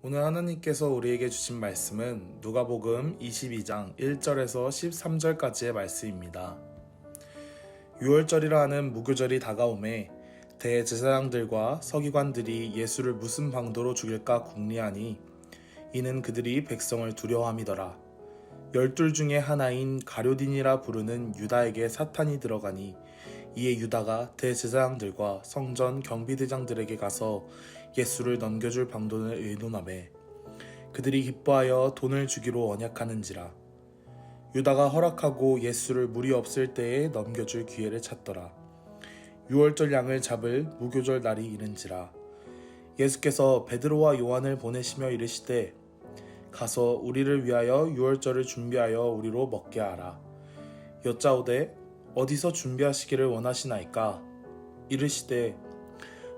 오늘 하나님께서 우리에게 주신 말씀은 누가복음 22장 1절에서 13절까지의 말씀입니다. 6월절이라 하는 무교절이 다가오매 대제사장들과 서기관들이 예수를 무슨 방도로 죽일까 궁리하니 이는 그들이 백성을 두려워함이더라. 열둘 중에 하나인 가료딘이라 부르는 유다에게 사탄이 들어가니 이에 유다가 대제사장들과 성전 경비대장들에게 가서 예수를 넘겨줄 방도를 의논하매 그들이 기뻐하여 돈을 주기로 언약하는지라. 유다가 허락하고 예수를 무리 없을 때에 넘겨줄 기회를 찾더라. 유월절 양을 잡을 무교절 날이 이른지라. 예수께서 베드로와 요한을 보내시며 이르시되 가서 우리를 위하여 유월절을 준비하여 우리로 먹게 하라. 여짜오되 어디서 준비하시기를 원하시나이까? 이르시되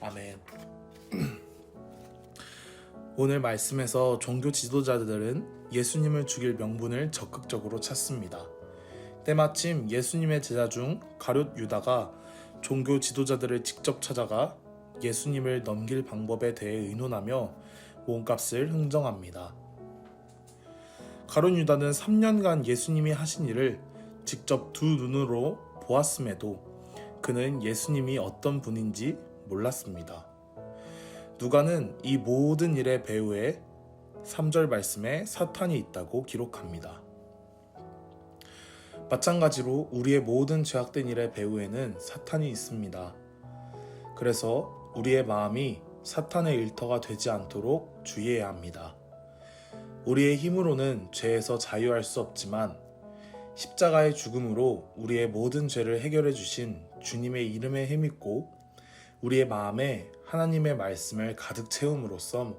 아멘. 오늘 말씀에서 종교 지도자들은 예수님을 죽일 명분을 적극적으로 찾습니다. 때마침 예수님의 제자 중 가룟 유다가 종교 지도자들을 직접 찾아가 예수님을 넘길 방법에 대해 의논하며 몸값을 흥정합니다. 가룟 유다는 3년간 예수님이 하신 일을 직접 두 눈으로 보았음에도 그는 예수님이 어떤 분인지 몰랐습니다. 누가는 이 모든 일의 배후에 3절 말씀에 사탄이 있다고 기록합니다. 마찬가지로 우리의 모든 죄악된 일의 배후에는 사탄이 있습니다. 그래서 우리의 마음이 사탄의 일터가 되지 않도록 주의해야 합니다. 우리의 힘으로는 죄에서 자유할 수 없지만 십자가의 죽음으로 우리의 모든 죄를 해결해 주신 주님의 이름에 힘입고 우리의 마음에 하나님의 말씀을 가득 채움으로써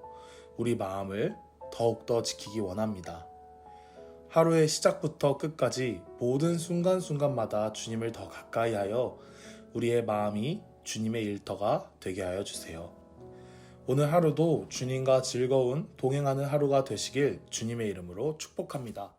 우리 마음을 더욱더 지키기 원합니다. 하루의 시작부터 끝까지 모든 순간순간마다 주님을 더 가까이 하여 우리의 마음이 주님의 일터가 되게 하여 주세요. 오늘 하루도 주님과 즐거운 동행하는 하루가 되시길 주님의 이름으로 축복합니다.